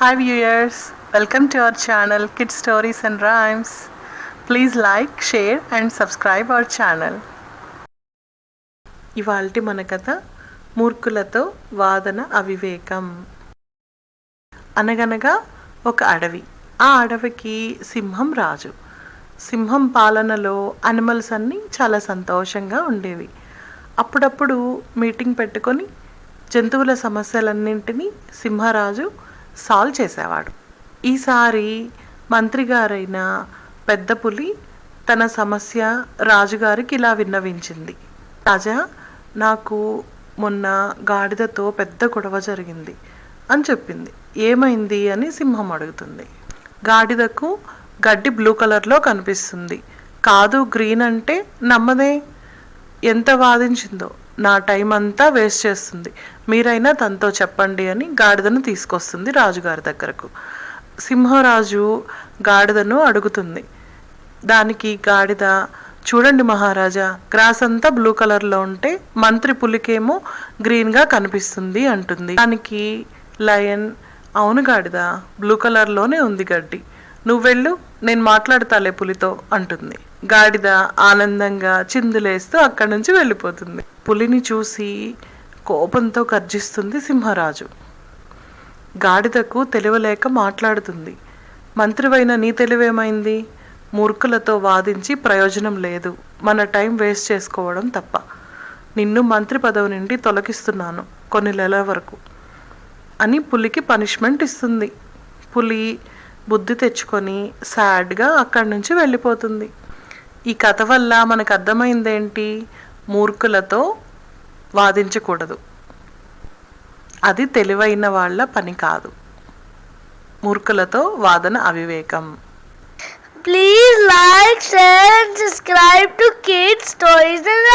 Hi viewers welcome to our channel kid stories and rhymes please like share and subscribe our channel ఇవాళ మన కథ మూర్ఖులతో వాదన అవివేకం. అనగనగా ఒక అడవి. ఆ అడవికి సింహం రాజు. సింహం పాలనలో అనిమల్స్ అన్నీ చాలా సంతోషంగా ఉండేవి. అప్పుడప్పుడు మీటింగ్ పెట్టుకొని జంతువుల సమస్యలన్నింటినీ సింహరాజు సాల్వ్ చేసేవాడు. ఈసారి మంత్రి గారైన పెద్ద పులి తన సమస్య రాజుగారికి ఇలా విన్నవించింది. రాజా నాకు మొన్న గాడిదతో పెద్ద గొడవ జరిగింది అని చెప్పింది. ఏమైంది అని సింహం అడుగుతుంది. గాడిదకు గడ్డి బ్లూ కలర్లో కనిపిస్తుంది. కాదు గ్రీన్ అంటే నమ్మదే. ఎంత వాదించిందో. నా టైం అంతా వేస్ట్ చేస్తుంది. మీరైనా తనతో చెప్పండి అని గాడిదను తీసుకొస్తుంది రాజుగారి దగ్గరకు. సింహరాజు గాడిదను అడుగుతుంది. దానికి గాడిద చూడండి మహారాజా గ్రాస్ అంతా బ్లూ కలర్లో ఉంటే మంత్రి పులికేమో గ్రీన్గా కనిపిస్తుంది అంటుంది. దానికి లయన్ అవును గాడిద బ్లూ కలర్లోనే ఉంది గడ్డి. నువ్వు వెళ్ళు నేను మాట్లాడతాలే పులితో అంటుంది. గాడిద ఆనందంగా చిందులేస్తూ అక్కడి నుంచి వెళ్ళిపోతుంది. పులిని చూసి కోపంతో గర్జిస్తుంది సింహరాజు. గాడిదకు తెలివలేక మాట్లాడుతుంది. మంత్రివైన నీ తెలివేమైంది? మూర్ఖులతో వాదించి ప్రయోజనం లేదు. మన టైం వేస్ట్ చేసుకోవడం తప్ప. నిన్ను మంత్రి పదవి నుండి తొలగిస్తున్నాను కొన్ని నెలల వరకు. అని పులికి పనిష్మెంట్ ఇస్తుంది. పులి బుద్ధి తెచ్చుకొని సాడ్గా అక్కడి నుంచి వెళ్ళిపోతుంది. ఈ కథ వల్ల మనకు అర్థమైందేంటి? మూర్ఖులతో వాదించకూడదు. అది తెలివైన వాళ్ళ పని కాదు. మూర్ఖులతో వాదన అవివేకం. Please like share subscribe to kids toys and